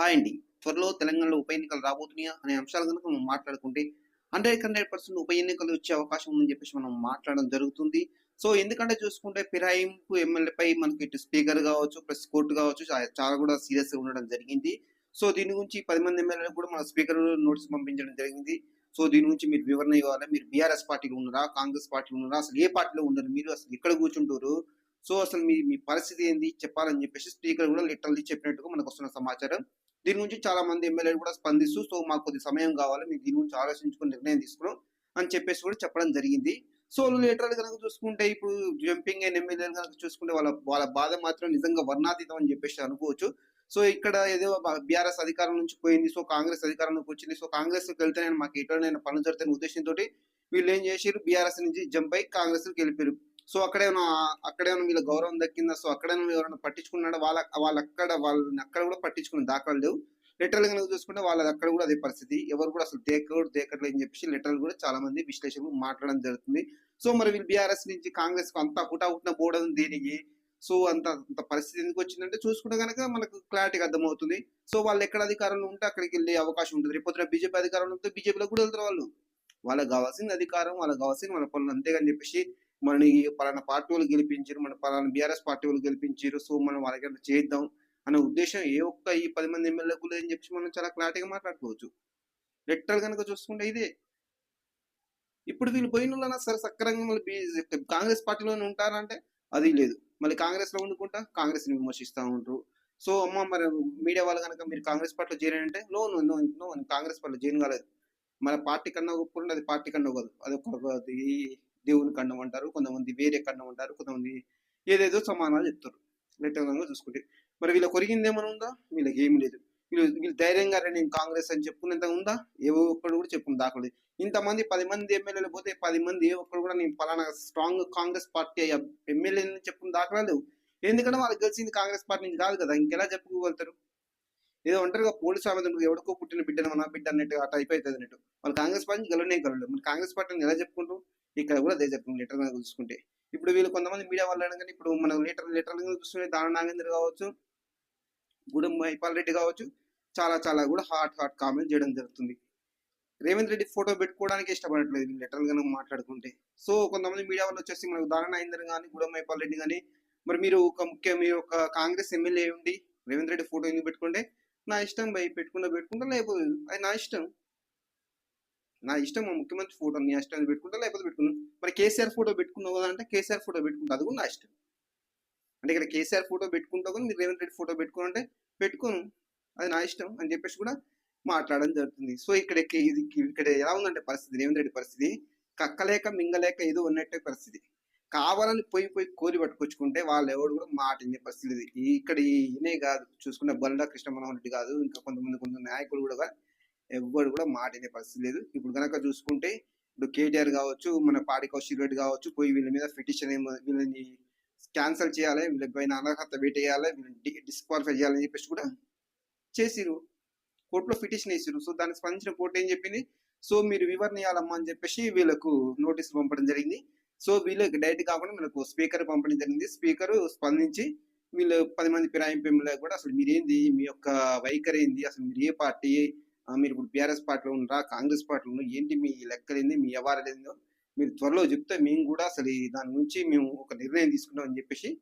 Hi అండి. త్వరలో తెలంగాణలో ఉప ఎన్నికలు రాబోతున్నాయా అనే అంశాలు కనుక మనం మాట్లాడుకుంటే హండ్రెడ్ హండ్రెడ్ పర్సెంట్ ఉప ఎన్నికలు వచ్చే అవకాశం ఉందని చెప్పేసి మనం మాట్లాడడం జరుగుతుంది. సో ఎందుకంటే చూసుకుంటే ఫిరాయింపు ఎమ్మెల్యేపై మనకి ఇటు స్పీకర్ కావచ్చు ప్లస్ కోర్టు కావచ్చు చాలా కూడా సీరియస్గా ఉండడం జరిగింది. సో దీని గురించి పది మంది ఎమ్మెల్యేలకు కూడా మన స్పీకర్ నోటీస్ పంపించడం జరిగింది. సో దీని గురించి మీరు వివరణ ఇవ్వాలి. మీరు బీఆర్ఎస్ పార్టీలో ఉన్నారా కాంగ్రెస్ పార్టీలో ఉన్నారా అసలు ఏ పార్టీలో ఉన్నారు మీరు అసలు ఎక్కడ కూర్చుంటారు? సో అసలు మీ మీ పరిస్థితి ఏంది? చెప్పాలని చెప్పేసి స్పీకర్ కూడా లిటరల్లీ చెప్పినట్టుగా మనకు వస్తున్న సమాచారం. దీని గురించి చాలా మంది ఎమ్మెల్యేలు కూడా స్పందిస్తూ సో మాకు కొద్ది సమయం కావాలి మీరు దీని గురించి ఆలోచించుకుని నిర్ణయం తీసుకున్నాం అని చెప్పేసి కూడా చెప్పడం జరిగింది. సో లిటరల్ కనుక చూసుకుంటే ఇప్పుడు జంపింగ్ అయిన ఎమ్మెల్యేలు కనుక చూసుకుంటే వాళ్ళ వాళ్ళ బాధ మాత్రం నిజంగా వర్ణాతీతం అని చెప్పేసి అనుకోవచ్చు. సో ఇక్కడ ఏదో బీఆర్ఎస్ అధికారం నుంచి పోయింది సో కాంగ్రెస్ అధికారంలోకి వచ్చింది సో కాంగ్రెస్ వెళ్తే మాకు ఎటువంటి పనులు జరుగుతాయనే ఉద్దేశంతో వీళ్ళు ఏం చేసారు బీఆర్ఎస్ నుంచి జంప్ అయి కాంగ్రెస్ వెళ్ళిపోయారు సో అక్కడేమో అక్కడేమో వీళ్ళ గౌరవం దక్కిందా? సో అక్కడేమో ఎవరైనా పట్టించుకున్నాడా? వాళ్ళ వాళ్ళు అక్కడ వాళ్ళని అక్కడ కూడా పట్టించుకునే దాఖలు లేవు. లిటరల్గా చూసుకుంటే వాళ్ళది అక్కడ కూడా అదే పరిస్థితి. ఎవరు కూడా అసలు దేకడు దేకట్లేదు అని చెప్పేసి లిటరల్ కూడా చాలా మంది విశ్లేషకులు మాట్లాడడం జరుగుతుంది. సో మరి వీళ్ళు బీఆర్ఎస్ నుంచి కాంగ్రెస్కు అంతా హుటా హుట్న పోవడం దేనికి. సో అంత అంత పరిస్థితి ఎందుకు వచ్చిందంటే చూసుకుంటే కనుక మనకు క్లారిటీగా అర్థమవుతుంది. సో వాళ్ళు ఎక్కడ అధికారంలో ఉంటే అక్కడికి వెళ్ళే అవకాశం ఉంటుంది. రేపు బీజేపీ అధికారంలో ఉంటే బీజేపీలో కూడా వెళ్తారు వాళ్ళు. వాళ్ళకి కావాల్సింది అధికారం వాళ్ళకి కావాల్సింది వాళ్ళ పనులు అంతేగాని చెప్పేసి మనని పలానా పార్టీ వాళ్ళు గెలిపించారు మన పలానా బీఆర్ఎస్ పార్టీ వాళ్ళు గెలిపించారు సో మనం వాళ్ళకి చేద్దాం అనే ఉద్దేశం ఏ ఒక్క ఈ పది మంది ఎమ్మెల్యేకు లేదని చెప్పి మనం చాలా క్లారిటీగా మాట్లాడుకోవచ్చు. లెటర్ కనుక చూసుకుంటే ఇదే. ఇప్పుడు వీళ్ళు పోయిన వాళ్ళన్నా సరే సక్రంగా మళ్ళీ కాంగ్రెస్ పార్టీలోనే ఉంటారంటే అది లేదు. మళ్ళీ కాంగ్రెస్లో ఉండుకుంటా కాంగ్రెస్ని విమర్శిస్తూ ఉంటారు సో అమ్మ మరి మీడియా వాళ్ళు కనుక మీరు కాంగ్రెస్ పార్టీలో చేరారంటే no no no no Congress పార్టీలో చేరిన కాలేదు. మన పార్టీ కన్నా ఒప్పుకుంటే అది పార్టీ కన్నా కాదు అది ఒక దేవుని కన్నం అంటారు కొంతమంది వేరే కన్నం అంటారు కొంతమంది ఏదేదో సమానాలు చెప్తారు. లెక్కగా చూసుకుంటే. మరి వీళ్ళ కొరిగింది ఏమైనా ఉందా? వీళ్ళకి ఏమి లేదు. వీళ్ళు వీళ్ళు ధైర్యంగా నేను కాంగ్రెస్ అని చెప్పుకునేంత ఉందా? ఏ ఒక్కడు కూడా చెప్పుకుని దాఖలేదు ఇంతమంది పది మంది ఎమ్మెల్యేలు పోతే పది మంది ఏ ఒక్కడు కూడా నేను పలానా స్ట్రాంగ్ కాంగ్రెస్ పార్టీ ఎమ్మెల్యే చెప్పుకుని దాఖలా లేవు. ఎందుకంటే వాళ్ళకి గెలిచింది కాంగ్రెస్ పార్టీ నుంచి కాదు కదా ఇంకెలా చెప్పుకోగలుగుతారు? ఏదో ఒంటరిగా పోలీసు ఆమె ఎవరికో పుట్టిన బిడ్డను మన బిడ్డ అన్నట్టు ఆ టైప్ అవుతుంది అన్నట్టు. వాళ్ళు కాంగ్రెస్ పార్టీ గెలవనే గెలవలేదు. మరి కాంగ్రెస్ పార్టీని ఎలా చెప్పుకుంటారు? ఇక్కడ కూడా అదే చెప్పుకుంటారు లీటర్ మీద చూసుకుంటే. ఇప్పుడు వీళ్ళు కొంతమంది మీడియా వాళ్ళు అనగానే ఇప్పుడు మనం లీటర్ లీటర్ చూసుకుంటే దాన నాగేంద్ర కావచ్చు గూడెం మైపాల్ రెడ్డి కావచ్చు చాలా చాలా కూడా హాట్ హాట్ కామెంట్ చేయడం జరుగుతుంది. రేవంత్ రెడ్డి ఫోటో పెట్టుకోవడానికి ఇష్టపడట్లేదు వీళ్ళు లిటరల్గా మాట్లాడుకుంటే. సో కొంతమంది మీడియా వాళ్ళు వచ్చేసి మనకు దాన నాగేంద్ర కానీ గూడెం మైపాల్ రెడ్డి కానీ మరి మీరు ఒక ముఖ్య మీరు ఒక కాంగ్రెస్ ఎమ్మెల్యే ఉండి రేవంత్ రెడ్డి ఫోటో ఎందుకు పెట్టుకుంటే నా ఇష్టం భయ్ పెట్టుకుంటా పెట్టుకుంటా లేకపోతే అది నా ఇష్టం. నా ఇష్టం మా ముఖ్యమంత్రి ఫోటో నీ ఇష్టం పెట్టుకుంటా లేకపోతే పెట్టుకున్నాను మరి కేసీఆర్ ఫోటో పెట్టుకున్నావు కదా అంటే కేసీఆర్ ఫోటో పెట్టుకుంటా అది కూడా నా ఇష్టం. అంటే ఇక్కడ కేసీఆర్ ఫోటో పెట్టుకుంటా కానీ మీరు రేవంత్ రెడ్డి ఫోటో పెట్టుకోనంటే పెట్టుకోను. అది నా ఇష్టం అని చెప్పేసి కూడా మాట్లాడడం జరుగుతుంది. సో ఇక్కడ ఇది ఇక్కడ ఎలా ఉందంటే పరిస్థితి రేవంత్ రెడ్డి పరిస్థితి. కక్కలేక మింగలేక ఏదో ఉన్నట్టే పరిస్థితి. కావాలని పోయి పోయి కోరి పట్టుకొచ్చుకుంటే వాళ్ళు ఎవరు కూడా మాట పరిస్థితి ఈ- ఇక్కడ ఈయనే కాదు చూసుకున్న బల్లా కృష్ణ మనోహర్ రెడ్డి కాదు ఇంకా కొంతమంది కొంత నాయకులు కూడా ఎవ్వరు కూడా మాట పరిస్థితి లేదు. ఇప్పుడు కనుక చూసుకుంటే ఇప్పుడు కేటీఆర్ కావచ్చు మన పాడి కౌశిక్ రెడ్డి కావచ్చు పోయి వీళ్ళ మీద పిటిషన్ ఏమో వీళ్ళని క్యాన్సిల్ చేయాలి వీళ్ళకి పైన అనర్హత వేటేయాలి వీళ్ళని డిస్క్వాలిఫై చేయాలని చెప్పేసి కూడా చేసిరు కోర్టులో పిటిషన్ వేసిరు సో దానికి స్పందించిన కోర్టు ఏం చెప్పింది? సో మీరు వివరణ ఇవ్వాలమ్మా అని చెప్పేసి వీళ్ళకు నోటీస్ పంపడం జరిగింది. సో వీళ్ళకి డైరెక్ట్ కాకుండా వీళ్ళకు స్పీకర్ పంపడం జరిగింది. స్పీకర్ స్పందించి వీళ్ళు పది మంది పిరాయింపు కూడా అసలు మీరేంది? మీ యొక్క వైఖరి ఏంది? అసలు మీరు ఏ పార్టీ? మీరు ఇప్పుడు బీఆర్ఎస్ పార్టీలో ఉన్నారా? కాంగ్రెస్ పార్టీలో ఉన్నా ఏంటి మీ లెక్కలేంది? మీ వ్యవహారాలు మీరు త్వరలో చెప్తే మేము కూడా అసలు దాని నుంచి మేము ఒక నిర్ణయం తీసుకున్నాం అని చెప్పేసి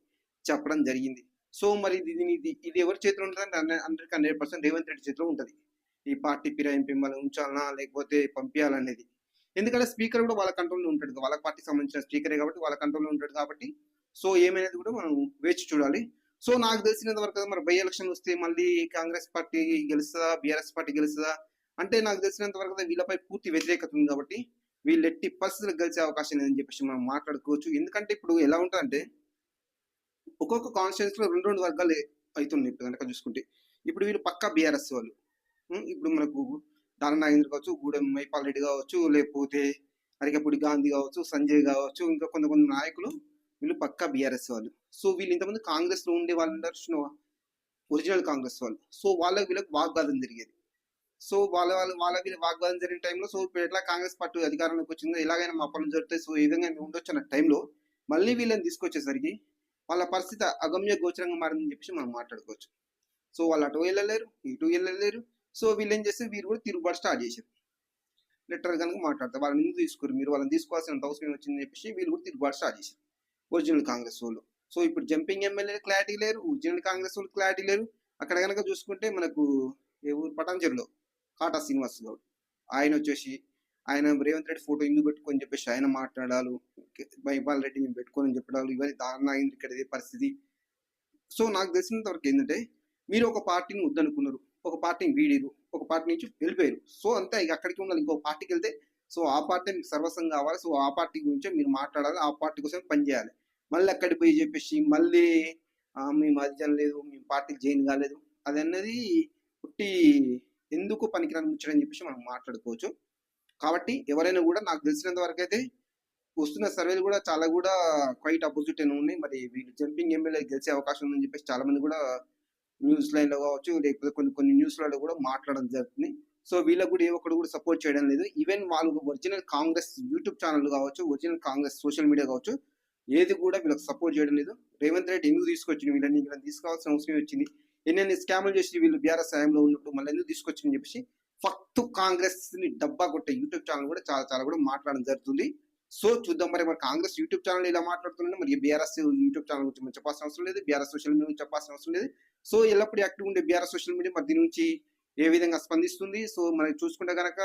చెప్పడం జరిగింది. సో మరి ఇది ఇది- ఇది ఎవరి చేతిలో ఉంటుంది? అంటే హండ్రెడ్ పర్సెంట్ రేవంత్ రెడ్డి చేతిలో ఉంటుంది. ఈ పార్టీ ఫిరాయింపు మిమ్మల్ని ఉంచాలనా? లేకపోతే పంపించాలనేది ఎందుకంటే స్పీకర్ కూడా వాళ్ళ కంట్రోల్లో ఉంటాడు. వాళ్ళ పార్టీకి సంబంధించిన స్పీకరే కాబట్టి వాళ్ళ కంట్రోల్లో ఉంటాడు కాబట్టి సో ఏమైనది కూడా మనం వేచి చూడాలి. సో నాకు తెలిసినంత వరకు మరి బై ఎలక్షన్ వస్తే మళ్ళీ కాంగ్రెస్ పార్టీ గెలుస్తుందా బీఆర్ఎస్ పార్టీ గెలుస్తుందా? అంటే నాకు తెలిసినంత వరకు వీళ్ళపై పూర్తి వ్యతిరేకత ఉంది కాబట్టి వీళ్ళు ఎట్టి పరిస్థితులు గెలిచే అవకాశం లేదని చెప్పేసి మనం మాట్లాడుకోవచ్చు. ఎందుకంటే ఇప్పుడు ఎలా ఉంటుందంటే ఒక్కొక్క కాన్స్టిట్యూన్స్లో రెండు రెండు వర్గాలు అవుతున్నాయి ఇప్పుడు కనుక చూసుకుంటే. ఇప్పుడు వీళ్ళు పక్కా బీఆర్ఎస్ వాళ్ళు. ఇప్పుడు మనకు దాన నాగేంద్ర కావచ్చు గూడెం మైపాల్ రెడ్డి కావచ్చు లేకపోతే అరికపూడి గాంధీ కావచ్చు సంజయ్ కావచ్చు ఇంకా కొంత కొంత నాయకులు వీళ్ళు పక్కా బీఆర్ఎస్ వాళ్ళు. సో వీళ్ళు ఇంతమంది కాంగ్రెస్లో ఉండే వాళ్ళు ఒరిజినల్ కాంగ్రెస్ వాళ్ళు. సో వాళ్ళకి వీళ్ళకి వాగ్వాదం జరిగేది. సో వాళ్ళ వాళ్ళ వాళ్ళ వీళ్ళ వాగ్వాదం జరిగిన టైంలో సో ఇప్పుడు ఎట్లా కాంగ్రెస్ పార్టీ అధికారంలోకి వచ్చిందో ఎలాగైనా మా పనులు జరుగుతాయి సో ఈ విధంగా మేము ఉండొచ్చు అన్న టైంలో మళ్ళీ వీళ్ళని తీసుకొచ్చేసరికి వాళ్ళ పరిస్థితి అగమ్య గోచరంగా మారిందని చెప్పేసి మనం మాట్లాడుకోవచ్చు. సో వాళ్ళు అటు వెళ్ళలేరు ఇటు వెళ్ళలేరు. సో వీళ్ళు ఏం చేస్తే వీరు కూడా తిరుగుబాటు స్టార్ట్ చేశారు. లెటర్ కనుక మాట్లాడతారు. వాళ్ళని ఎందుకు తీసుకోరు? మీరు వాళ్ళని తీసుకోవాల్సిన అవసరం వచ్చిందని చెప్పేసి వీళ్ళు కూడా తిరుగుబాటు స్టార్ట్ చేశారు. ఒరిజినల్ కాంగ్రెస్ వాళ్ళు. సో ఇప్పుడు జంపింగ్ ఎమ్మెల్యే క్లారిటీ లేరు ఒరిజినల్ కాంగ్రెస్ వాళ్ళు క్లారిటీ లేరు. అక్కడ కనుక చూసుకుంటే మనకు ఏ ఊరు? పటాన్చెరులో కాటా శ్రీనివాస్ గౌడ్. ఆయన వచ్చేసి ఆయన రేవంత్ రెడ్డి ఫోటో ఎందుకు పెట్టుకొని చెప్పేసి ఆయన మాట్లాడాలు మహిపాల్ రెడ్డి నేను పెట్టుకొని చెప్పడాలు ఇవన్నీ దారుణ అయింది ఇక్కడ ఇదే పరిస్థితి. సో నాకు తెలిసినంత వరకు ఏంటంటే మీరు ఒక పార్టీని వద్దనుకున్నారు ఒక పార్టీని వీడిరు ఒక పార్టీ నుంచి వెళ్ళిపోయారు. సో అంతే ఇక అక్కడికి ఉండాలి ఇంకో పార్టీకి వెళ్తే సో ఆ పార్టీ మీకు సర్వస్వం కావాలి. సో ఆ పార్టీ గురించే మీరు మాట్లాడాలి. ఆ పార్టీ కోసం పనిచేయాలి మళ్ళీ అక్కడికి పోయి చెప్పేసి మళ్ళీ మేము అది లేదు. మేము పార్టీకి జాయిన్ కాలేదు. అది అన్నది పుట్టి ఎందుకు పనికిరాని ముచ్చడని చెప్పేసి మనం మాట్లాడుకోవచ్చు. కాబట్టి ఎవరైనా కూడా నాకు తెలిసినంత వరకు అయితే వస్తున్న సర్వేలు కూడా చాలా కూడా క్వైట్ అపోజిట్ అని ఉన్నాయి. మరి వీళ్ళు జంపింగ్ ఎమ్మెల్యే గెలిచే అవకాశం ఉందని చెప్పేసి చాలా మంది కూడా న్యూస్ లైన్లో కావచ్చు లేకపోతే కొన్ని కొన్ని న్యూస్లలో కూడా మాట్లాడడం జరుగుతుంది. సో వీళ్ళకు కూడా ఏ ఒక్కడు కూడా సపోర్ట్ చేయడం లేదు. ఈవెన్ వాళ్ళు ఒరిజినల్ కాంగ్రెస్ యూట్యూబ్ ఛానల్ కావచ్చు ఒరిజినల్ కాంగ్రెస్ సోషల్ మీడియా కావచ్చు ఏది కూడా వీళ్ళకి సపోర్ట్ చేయడం లేదు. రేవంత్ రెడ్డి ఎందుకు తీసుకొచ్చింది వీళ్ళని ఇక్కడ తీసుకోవాల్సిన అవసరం వచ్చింది. ఎన్నెన్ని స్కామ్లు చేసి వీళ్ళు బీఆర్ఎస్ సాయంలో ఉన్నప్పుడు మళ్ళీ ఎందుకు తీసుకొచ్చిందని చెప్పేసి ఫక్తు కాంగ్రెస్ని డబ్బా కొట్టే యూట్యూబ్ ఛానల్ కూడా చాలా చాలా కూడా మాట్లాడడం జరుగుతుంది. సో చూద్దాం మరి మరి కాంగ్రెస్ యూట్యూబ్ ఛానల్ ఇలా మాట్లాడుతున్నాడు మరి బీఆర్ఎస్ యూట్యూబ్ ఛానల్ గురించి మనం చెప్పాల్సిన అవసరం లేదు. బీఆర్ఎస్ సోషల్ మీడియా చెప్పాల్సిన అవసరం లేదు. సో ఎల్లప్పుడు యాక్టివ్ ఉండే బీఆర్ఎస్ సోషల్ మీడియా మరి దీని నుంచి ఏ విధంగా స్పందిస్తుంది? సో మనం చూసుకుంటే కనుక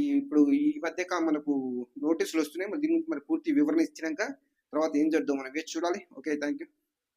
ఈ ఇప్పుడు ఈ మధ్యక మనకు నోటీసులు వస్తున్నాయి. మరి దీని గురించి మరి పూర్తి వివరణ ఇచ్చినాక తర్వాత ఏం చేద్దాం మనం వేచి చూడాలి. Okay thank you